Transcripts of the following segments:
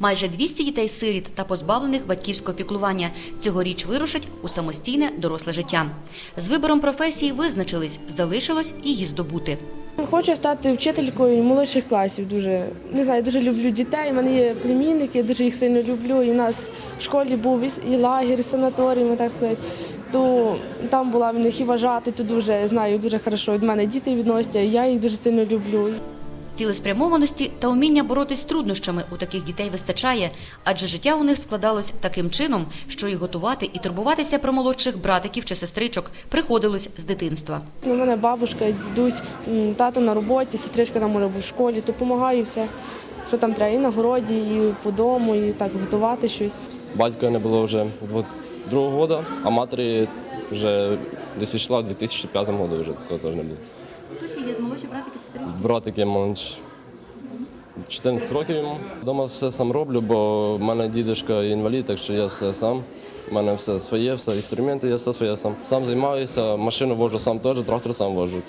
Майже 200 дітей-сиріт та позбавлених батьківського піклування цьогоріч вирушать у самостійне доросле життя. З вибором професії визначились, залишилось її здобути. Хочу стати вчителькою молодших класів. Дуже не знаю, дуже люблю дітей. У мене є племінники, дуже їх сильно люблю. І в нас в школі був і- лагерь, і санаторій, можна так сказати. То там була в них і вважати, то дуже знаю, дуже хорошо від мене діти відносяться. Я їх дуже сильно люблю. Цілеспрямованості та уміння боротись з труднощами у таких дітей вистачає, адже життя у них складалось таким чином, що і готувати, і турбуватися про молодших братиків чи сестричок приходилось з дитинства. У мене бабушка, дідусь, тато на роботі, сестричка там може бути в школі, то допомагаю все, що там треба, і на городі, і по дому, і так готувати щось. Батька не було вже другого року, а матері вже десь йшла в 2005 році вже такого теж не було. Хто ще є з молодші братики сестрички? Братик є менш 14 років йому. Вдома все сам роблю, бо в мене дідусь інвалід, так що я все сам. У мене все своє, все інструменти, я все своє сам. Сам займаюся, машину вожу сам теж, трактор сам вожу.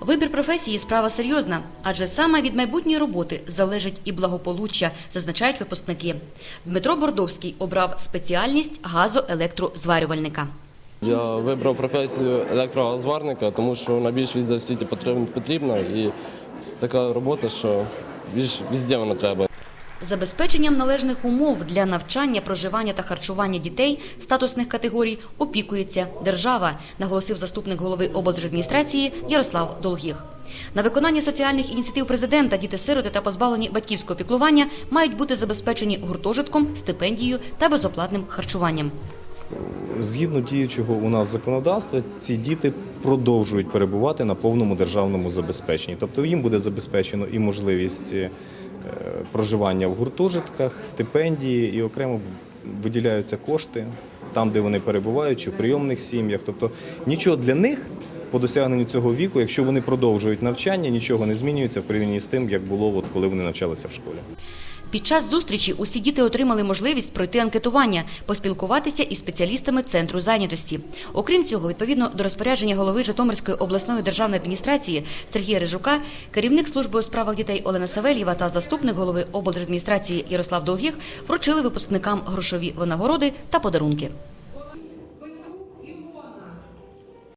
Вибір професії справа серйозна, адже саме від майбутньої роботи залежить і благополуччя, зазначають випускники. Дмитро Бордовський обрав спеціальність газоелектрозварювальника. Я вибрав професію електрозварника, тому що найбільш везде в світі потрібна і така робота, що більш везде вона треба. Забезпеченням належних умов для навчання, проживання та харчування дітей статусних категорій опікується держава, наголосив заступник голови облдержадміністрації Ярослав Долгих. На виконання соціальних ініціатив президента діти-сироти та позбавлені батьківського піклування мають бути забезпечені гуртожитком, стипендією та безоплатним харчуванням. Згідно діючого у нас законодавства, ці діти продовжують перебувати на повному державному забезпеченні. Тобто їм буде забезпечено і можливість е, проживання в гуртожитках, стипендії, і окремо виділяються кошти там, де вони перебувають, чи в прийомних сім'ях. Тобто нічого для них по досягненню цього віку, якщо вони продовжують навчання, нічого не змінюється в порівнянні з тим, як було, от, коли вони навчалися в школі. Під час зустрічі усі діти отримали можливість пройти анкетування, поспілкуватися із спеціалістами центру зайнятості. Окрім цього, відповідно до розпорядження голови Житомирської обласної державної адміністрації Сергія Рижука, керівник служби у справах дітей Олена Савельєва та заступник голови облдержадміністрації Ярослав Довгіх вручили випускникам грошові винагороди та подарунки.